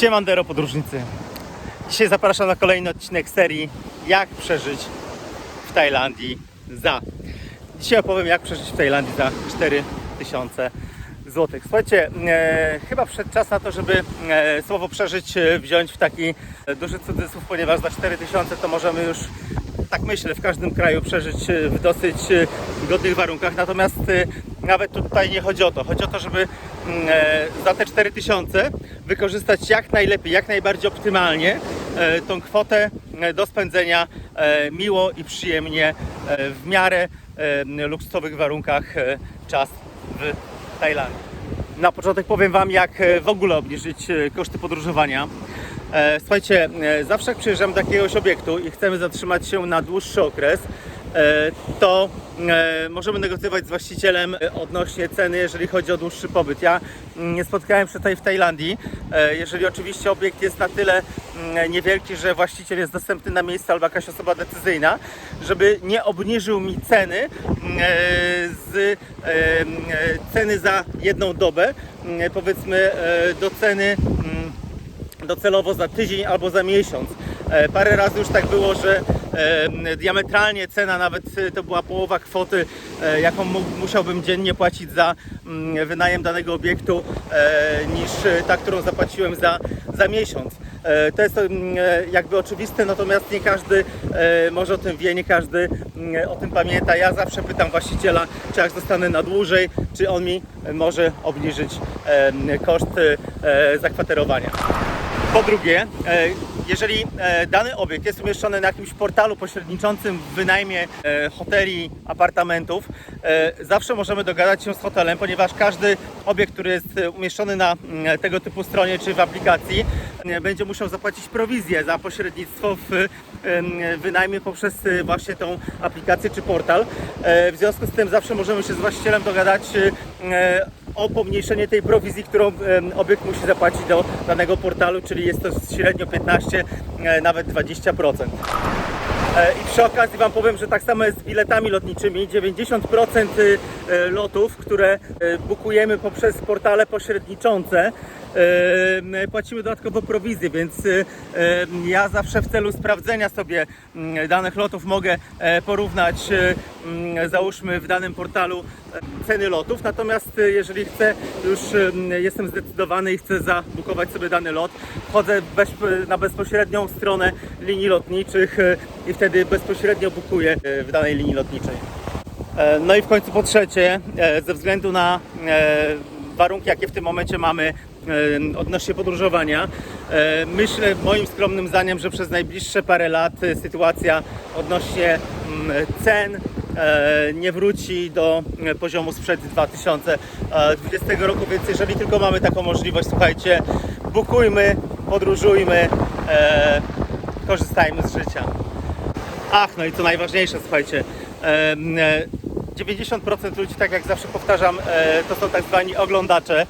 Siemandero podróżnicy. Dzisiaj zapraszam na kolejny odcinek serii Jak przeżyć w Tajlandii za. Dzisiaj opowiem jak przeżyć w Tajlandii za 4000 zł. Słuchajcie, e, chyba przyszedł czas na to, żeby e, słowo przeżyć e, wziąć w taki e, duży cudzysłów, ponieważ za 4000 to możemy już tak myślę, w każdym kraju przeżyć e, w dosyć godnych warunkach. Natomiast nawet tutaj nie chodzi o to. Chodzi o to, żeby mm, e, za te 4000 wykorzystać jak najlepiej, jak najbardziej optymalnie e, tą kwotę e, do spędzenia miło i przyjemnie w miarę luksusowych warunkach czas w Tajlandii. Na początek powiem Wam, jak w ogóle obniżyć koszty podróżowania. Słuchajcie, zawsze jak przyjeżdżamy do jakiegoś obiektu i chcemy zatrzymać się na dłuższy okres, to e, możemy negocjować z właścicielem e, odnośnie ceny, jeżeli chodzi o dłuższy pobyt. Ja mm, nie spotkałem się tutaj w Tajlandii. E, Jeżeli oczywiście obiekt jest na tyle mm, niewielki, że właściciel jest dostępny na miejsce albo jakaś osoba decyzyjna, żeby nie obniżył mi ceny mm, e, z e, e, ceny za jedną dobę, powiedzmy e, do ceny docelowo za tydzień albo za miesiąc. E, Parę razy już tak było, że e, diametralnie cena nawet e, to była połowa kwoty, e, jaką mu- musiałbym dziennie płacić za mm, wynajem danego obiektu, e, niż e, ta, którą zapłaciłem za, za miesiąc. E, To jest mm, e, jakby oczywiste, natomiast nie każdy e, może o tym wie, nie każdy mm, o tym pamięta. Ja zawsze pytam właściciela, czy jak zostanę na dłużej, czy on mi może obniżyć e, koszt e, zakwaterowania. Po drugie, e, jeżeli e, dany obiekt jest umieszczony na jakimś portalu pośredniczącym w wynajmie e, hoteli, apartamentów, zawsze możemy dogadać się z hotelem, ponieważ każdy obiekt, który jest e, umieszczony na mm, tego typu stronie czy w aplikacji, e, będzie musiał zapłacić prowizję za pośrednictwo w wynajmie poprzez e, właśnie tą aplikację czy portal. E, W związku z tym zawsze możemy się z właścicielem dogadać e, o pomniejszenie tej prowizji, którą obiekt musi zapłacić do danego portalu, czyli jest to średnio 15, e, nawet 20%. E, I przy okazji Wam powiem, że tak samo jest z biletami lotniczymi. 90% y, y, lotów, które y, bukujemy poprzez portale pośredniczące, płacimy dodatkowo prowizję, więc y, ja zawsze w celu sprawdzenia sobie mm, danych lotów mogę e, porównać, mm, załóżmy w danym portalu e, ceny lotów, natomiast jeżeli chcę, już jestem zdecydowany i chcę zabukować sobie dany lot, wchodzę na bezpośrednią stronę linii lotniczych i wtedy bezpośrednio bukuję w danej linii lotniczej. E, No i w końcu po trzecie, e, ze względu na e, warunki, jakie w tym momencie mamy e, odnośnie podróżowania, e, myślę moim skromnym zdaniem, że przez najbliższe parę lat e, sytuacja odnośnie mm, cen e, nie wróci do e, poziomu sprzed 2020 roku, więc jeżeli tylko mamy taką możliwość, słuchajcie, bukujmy, podróżujmy, e, korzystajmy z życia. Ach, no i co najważniejsze, słuchajcie. em, e, 90% ludzi, tak jak zawsze powtarzam, e, to są tak zwani oglądacze, e,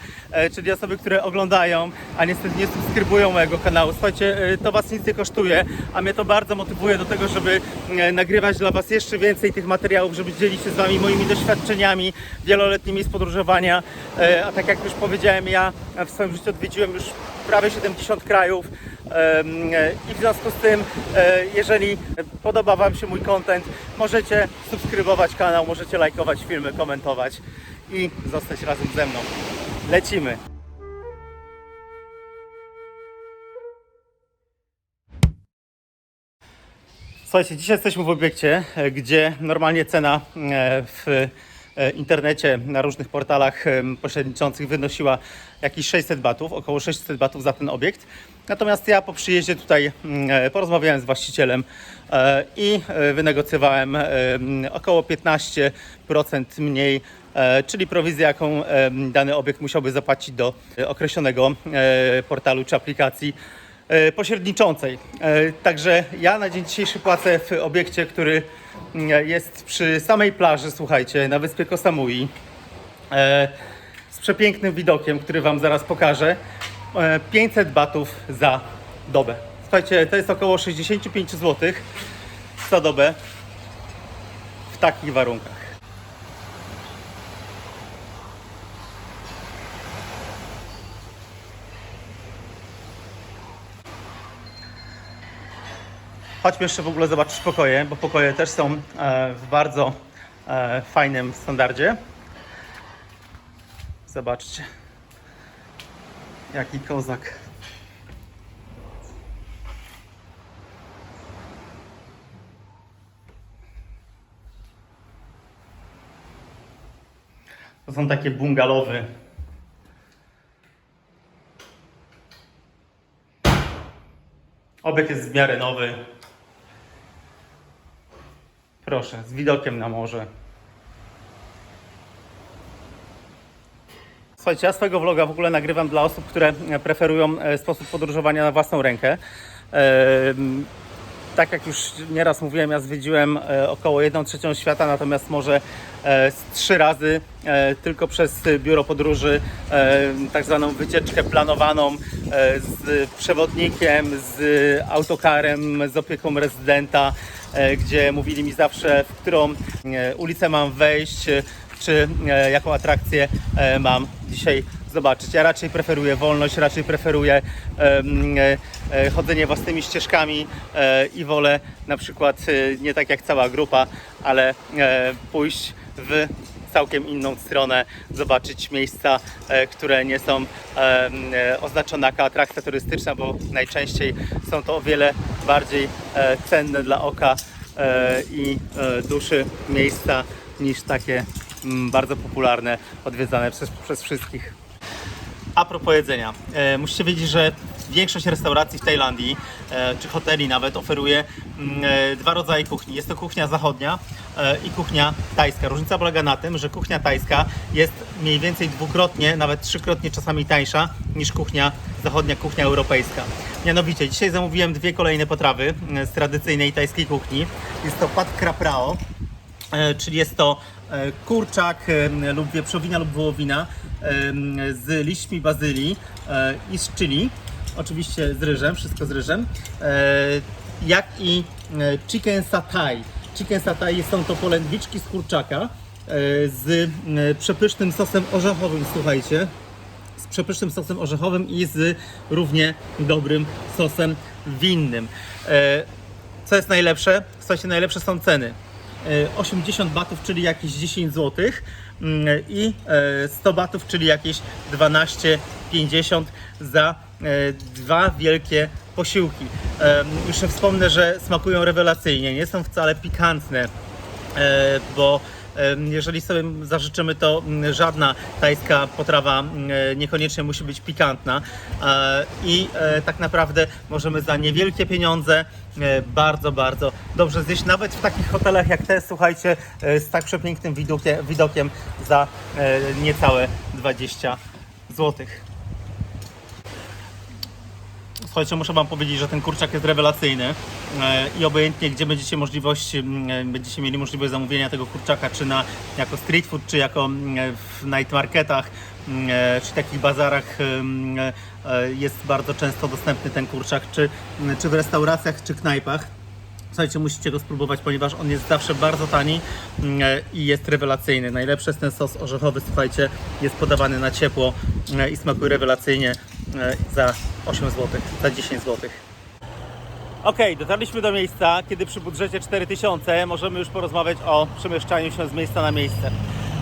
czyli osoby, które oglądają, a niestety nie subskrybują mojego kanału. Słuchajcie, e, to Was nic nie kosztuje, a mnie to bardzo motywuje do tego, żeby e, nagrywać dla Was jeszcze więcej tych materiałów, żeby dzielić się z Wami moimi doświadczeniami wieloletnimi z podróżowania. E, A tak jak już powiedziałem, ja w swoim życiu odwiedziłem już prawie 70 krajów. E, I w związku z tym, e, jeżeli podoba Wam się mój content, możecie subskrybować kanał, możecie lajkować filmy, komentować i zostać razem ze mną. Lecimy! Słuchajcie, dzisiaj jesteśmy w obiekcie, e, gdzie normalnie cena e, w e, internecie, na różnych portalach pośredniczących wynosiła jakieś 600 batów, około 600 batów za ten obiekt. Natomiast ja po przyjeździe tutaj mm, porozmawiałem z właścicielem i wynegocjowałem około 15% mniej, czyli prowizję, jaką e, dany obiekt musiałby zapłacić do e, określonego e, portalu czy aplikacji e, pośredniczącej. E, Także ja na dzień dzisiejszy płacę w obiekcie, który mm, jest przy samej plaży, słuchajcie, na wyspie Koh Samui, e, z przepięknym widokiem, który Wam zaraz pokażę. E, 500 batów za dobę. Słuchajcie, to jest około 65 zł za dobę w takich warunkach. Chodźmy jeszcze w ogóle zobaczyć pokoje, bo pokoje też są e, w bardzo e, fajnym standardzie. Zobaczcie. Jaki kozak. To są takie bungalowy. Obiekt jest w miarę nowy. Proszę, z widokiem na morze. Słuchajcie, ja swojego vloga w ogóle nagrywam dla osób, które e, preferują e, sposób podróżowania na własną rękę. Tak jak już nieraz mówiłem, ja zwiedziłem e, około 1 trzecią świata, natomiast może e, trzy razy e, tylko przez biuro podróży, tak zwaną wycieczkę planowaną z przewodnikiem, z autokarem, z opieką rezydenta, gdzie mówili mi zawsze, w którą ulicę mam wejść, czy jaką atrakcję mam. Dzisiaj zobaczyć. Ja raczej preferuję wolność, raczej preferuję e, e, chodzenie własnymi ścieżkami e, i wolę na przykład nie tak jak cała grupa, ale pójść w całkiem inną stronę, zobaczyć miejsca, które nie są oznaczone jako atrakcja turystyczna, bo najczęściej są to o wiele bardziej cenne dla oka i duszy miejsca niż takie bardzo popularne, odwiedzane przez, przez wszystkich. A propos jedzenia. E, musicie wiedzieć, że większość restauracji w Tajlandii, e, czy hoteli nawet, oferuje mm, e, dwa rodzaje kuchni. Jest to kuchnia zachodnia e, i kuchnia tajska. Różnica polega na tym, że kuchnia tajska jest mniej więcej dwukrotnie, nawet trzykrotnie czasami tańsza niż kuchnia zachodnia, kuchnia europejska. Mianowicie, dzisiaj zamówiłem dwie kolejne potrawy e, z tradycyjnej tajskiej kuchni. Jest to pad krapao, E, czyli jest to e, kurczak e, lub wieprzowina lub wołowina e, z liśćmi bazylii e, i z chili, oczywiście z ryżem, wszystko z ryżem, e, jak i e, chicken satay. Chicken satay są to polędwiczki z kurczaka e, z e, przepysznym sosem orzechowym, słuchajcie, z przepysznym sosem orzechowym i z równie dobrym sosem winnym. E, Co jest najlepsze? Słuchajcie, najlepsze są ceny. E, 80 batów, czyli jakieś 10 zł i e, 100 batów, czyli jakieś 12,50 za e, dwa wielkie posiłki. E, Jeszcze wspomnę, że smakują rewelacyjnie, nie są wcale pikantne, e, bo Jeżeli sobie zażyczymy, to mm, żadna tajska potrawa mm, niekoniecznie musi być pikantna E, i e, tak naprawdę możemy za niewielkie pieniądze e, bardzo, bardzo dobrze zjeść. Nawet w takich hotelach jak te, słuchajcie, z tak przepięknym widokiem, za niecałe 20 złotych. Słuchajcie, muszę Wam powiedzieć, że ten kurczak jest rewelacyjny e, i obojętnie gdzie będziecie możliwość, e, będziecie mieli możliwość zamówienia tego kurczaka, czy na, jako street food, czy jako e, w night marketach, czy takich bazarach jest bardzo często dostępny ten kurczak, czy, czy w restauracjach, czy knajpach. Słuchajcie, musicie go spróbować, ponieważ on jest zawsze bardzo tani mm, i jest rewelacyjny. Najlepszy jest ten sos orzechowy, słuchajcie, jest podawany na ciepło e, i smakuje rewelacyjnie e, za 8 zł, za 10 zł. Okej, dotarliśmy do miejsca, kiedy przy budżecie 4000 możemy już porozmawiać o przemieszczaniu się z miejsca na miejsce.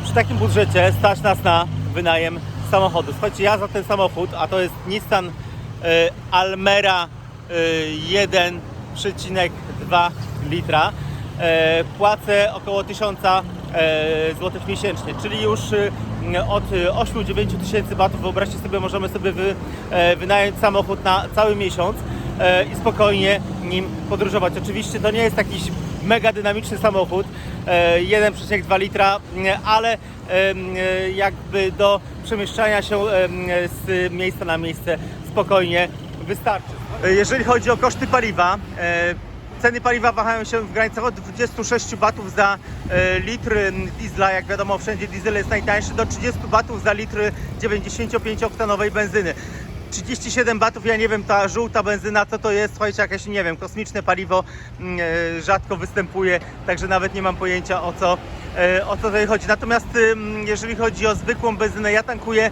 Przy takim budżecie stać nas na wynajem samochodu. Słuchajcie, ja za ten samochód, a to jest Nissan y, Almera y, 1,2 litra, e, płacę około 1000 e, zł miesięcznie, czyli już y, od 8-9 tysięcy batów, wyobraźcie sobie, możemy sobie wy, e, wynająć samochód na cały miesiąc e, i spokojnie nim podróżować. Oczywiście to nie jest jakiś mega dynamiczny samochód, e, 1,2 litra, nie, ale e, jakby do przemieszczania się z miejsca na miejsce spokojnie wystarczy. E, Jeżeli chodzi o koszty paliwa, e, ceny paliwa wahają się w granicach od 26 batów za e, litr diesla, jak wiadomo wszędzie diesel jest najtańszy, do 30 batów za litr 95-oktanowej benzyny. 37 batów, ja nie wiem, ta żółta benzyna, co to jest, słuchajcie, jakieś, nie wiem, kosmiczne paliwo mm, e, rzadko występuje, także nawet nie mam pojęcia o co, e, o co tutaj chodzi. Natomiast jeżeli chodzi o zwykłą benzynę, ja tankuję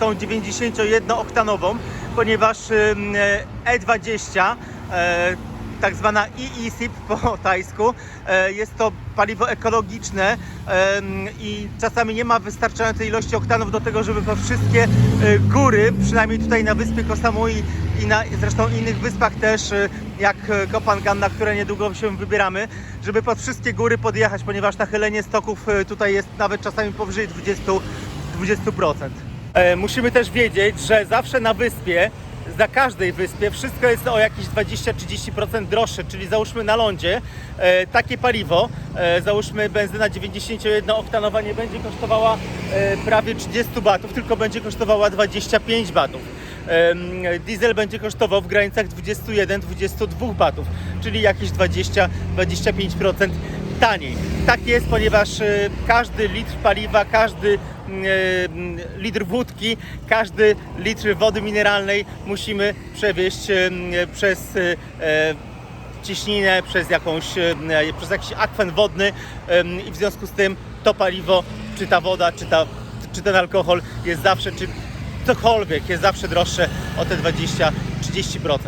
tą 91-oktanową, ponieważ ym, e, E20 e, tak zwana EESIP po tajsku. E, Jest to paliwo ekologiczne em, i czasami nie ma wystarczającej ilości oktanów do tego, żeby po wszystkie e, góry, przynajmniej tutaj na wyspie Koh Samui i na zresztą innych wyspach też, e, jak e, Kopangan, na które niedługo się wybieramy, żeby pod wszystkie góry podjechać, ponieważ nachylenie stoków e, tutaj jest nawet czasami powyżej 20, 20%. E, Musimy też wiedzieć, że zawsze na wyspie na każdej wyspie wszystko jest o jakieś 20-30% droższe, czyli załóżmy na lądzie e, takie paliwo, e, załóżmy benzyna 91-oktanowa nie będzie kosztowała e, prawie 30 batów, tylko będzie kosztowała 25 batów. Em, Diesel będzie kosztował w granicach 21-22 batów, czyli jakieś 20-25% taniej. Tak jest, ponieważ e, każdy litr paliwa, każdy mm, e, litr wódki, każdy litr wody mineralnej musimy przewieźć em, przez e, ciśninę, przez, jakąś, e, przez jakiś akwen wodny i w związku z tym to paliwo, czy ta woda, czy, ta, czy ten alkohol jest zawsze, czy cokolwiek jest zawsze droższe o te 20-30%.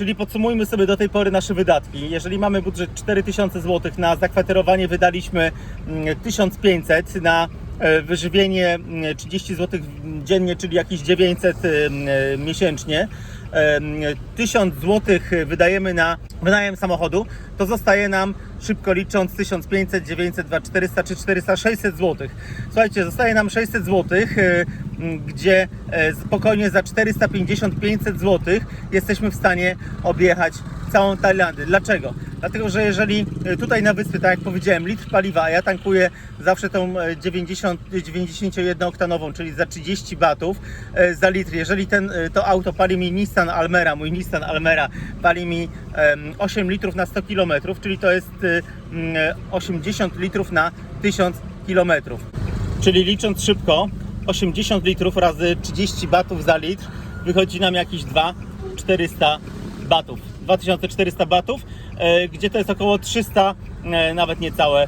Czyli podsumujmy sobie do tej pory nasze wydatki. Jeżeli mamy budżet 4000 zł, na zakwaterowanie wydaliśmy mm, 1500, na e, wyżywienie mm, 30 zł dziennie, czyli jakieś 900 mm, e, miesięcznie. Em, 1000 zł wydajemy na wynajem samochodu, to zostaje nam szybko licząc 1500, 900, 2, 400 czy 400, 600 zł. Słuchajcie, zostaje nam 600 zł, e, gdzie e, spokojnie za 450-500 zł jesteśmy w stanie objechać całą Tajlandię. Dlaczego? Dlatego, że jeżeli e, tutaj na wyspie, tak jak powiedziałem, litr paliwa, a ja tankuję zawsze tą e, 90, 91-oktanową, czyli za 30 batów e, za litr. Jeżeli ten, e, to auto pali mi Nissan Almera, mój Nissan Almera pali mi em, 8 litrów na 100 km, czyli to jest e, mm, 80 litrów na 1000 km. Czyli licząc szybko, 80 litrów razy 30 batów za litr wychodzi nam jakieś 2400 batów. 2400 batów, e, gdzie to jest około 300, e, nawet niecałe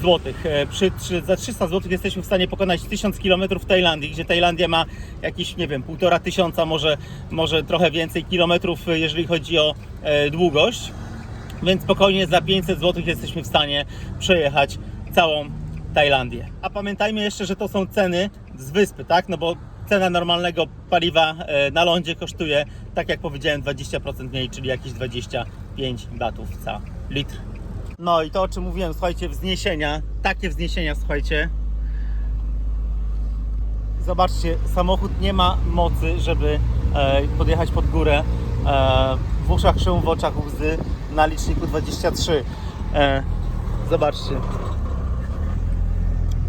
złotych. E, Przy, za 300 złotych jesteśmy w stanie pokonać 1000 km Tajlandii, gdzie Tajlandia ma jakieś, nie wiem, półtora tysiąca, może, może trochę więcej kilometrów, jeżeli chodzi o długość. Więc spokojnie za 500 zł jesteśmy w stanie przejechać całą Tajlandię. A pamiętajmy jeszcze, że to są ceny z wyspy, tak? No bo cena normalnego paliwa e, na lądzie kosztuje, tak jak powiedziałem, 20% mniej, czyli jakieś 25 batów za litr. No i to o czym mówiłem, słuchajcie, wzniesienia, takie wzniesienia, słuchajcie. Zobaczcie, samochód nie ma mocy, żeby e, podjechać pod górę. E, w uszach szum, w oczach łzy, na liczniku 23. E, zobaczcie.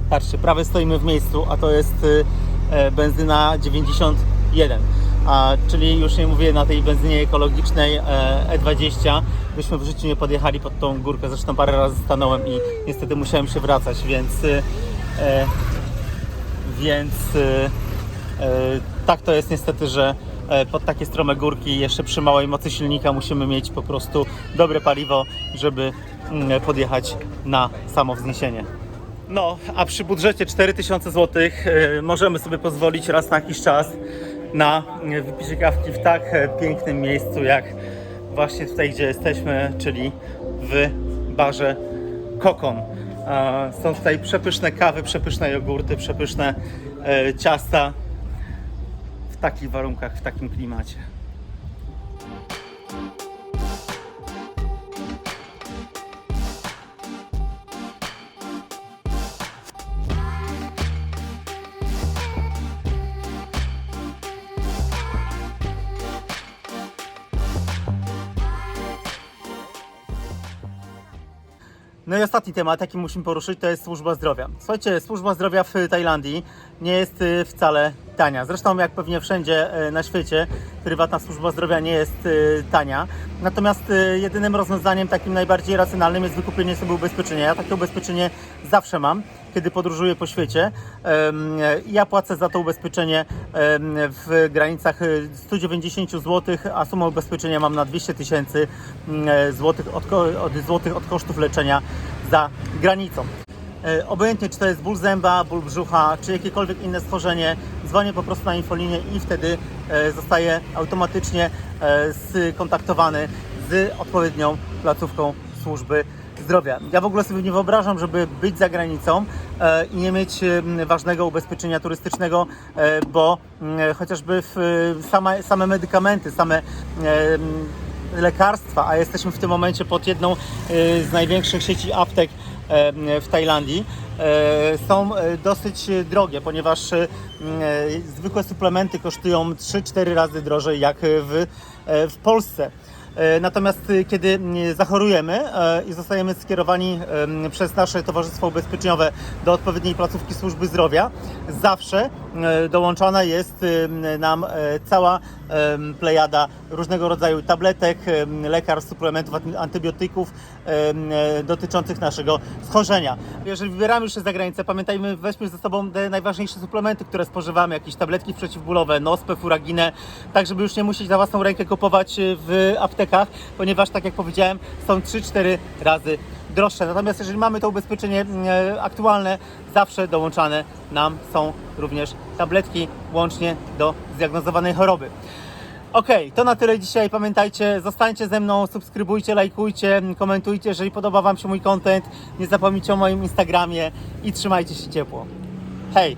Patrzcie, prawie stoimy w miejscu, a to jest y, e, benzyna 91. A, czyli już nie mówię na tej benzynie ekologicznej e, E20, byśmy w życiu nie podjechali pod tą górkę. Zresztą parę razy stanąłem i niestety musiałem się wracać, więc y, e, więc y, y, tak to jest niestety, że e, pod takie strome górki jeszcze przy małej mocy silnika musimy mieć po prostu dobre paliwo, żeby mm, podjechać na samo wzniesienie. No, a przy budżecie 4000 zł y, możemy sobie pozwolić raz na jakiś czas na y, wypicie kawki w tak e, pięknym miejscu jak właśnie tutaj, gdzie jesteśmy, czyli w barze Kokon. Są tutaj przepyszne kawy, przepyszne jogurty, przepyszne e, ciasta w takich warunkach, w takim klimacie. No i ostatni temat, jaki musimy poruszyć, to jest służba zdrowia. Słuchajcie, służba zdrowia w Tajlandii nie jest y, wcale tania. Zresztą, jak pewnie wszędzie y, na świecie, prywatna służba zdrowia nie jest y, tania. Natomiast jedynym rozwiązaniem takim najbardziej racjonalnym jest wykupienie sobie ubezpieczenia. Ja takie ubezpieczenie zawsze mam, kiedy podróżuję po świecie. Ja płacę za to ubezpieczenie w granicach y, 190 zł, a sumę ubezpieczenia mam na 200 tysięcy mm, złotych od, od, złotych od kosztów leczenia za granicą. E, Obojętnie czy to jest ból zęba, ból brzucha, czy jakiekolwiek inne stworzenie, dzwonię po prostu na infolinię i wtedy e, zostaję automatycznie e, skontaktowany z odpowiednią placówką służby zdrowia. Ja w ogóle sobie nie wyobrażam, żeby być za granicą e, i nie mieć e, ważnego ubezpieczenia turystycznego, e, bo e, chociażby w, e, sama, same medykamenty, same lekarstwa, a jesteśmy w tym momencie pod jedną z największych sieci aptek w Tajlandii, są dosyć drogie, ponieważ zwykłe suplementy kosztują 3-4 razy drożej jak w, w Polsce. E, Natomiast e, kiedy zachorujemy e, i zostajemy skierowani przez nasze Towarzystwo Ubezpieczeniowe do odpowiedniej placówki służby zdrowia, zawsze e, dołączana jest em, nam cała plejada różnego rodzaju tabletek, lekarstw, suplementów, anty- antybiotyków e, dotyczących naszego schorzenia. Jeżeli wybieramy się za granicę, pamiętajmy, weźmy ze sobą te najważniejsze suplementy, które spożywamy, jakieś tabletki przeciwbólowe, nospę, furaginę, tak żeby już nie musieć za własną rękę kupować e, w aptekach, ponieważ tak jak powiedziałem, są 3-4 razy droższe. Natomiast jeżeli mamy to ubezpieczenie e, aktualne, zawsze dołączane nam są również tabletki łącznie do zdiagnozowanej choroby. Okej, to na tyle dzisiaj. Pamiętajcie, zostańcie ze mną, subskrybujcie, lajkujcie, komentujcie, jeżeli podoba Wam się mój content. Nie zapomnijcie o moim Instagramie i trzymajcie się ciepło. Hej!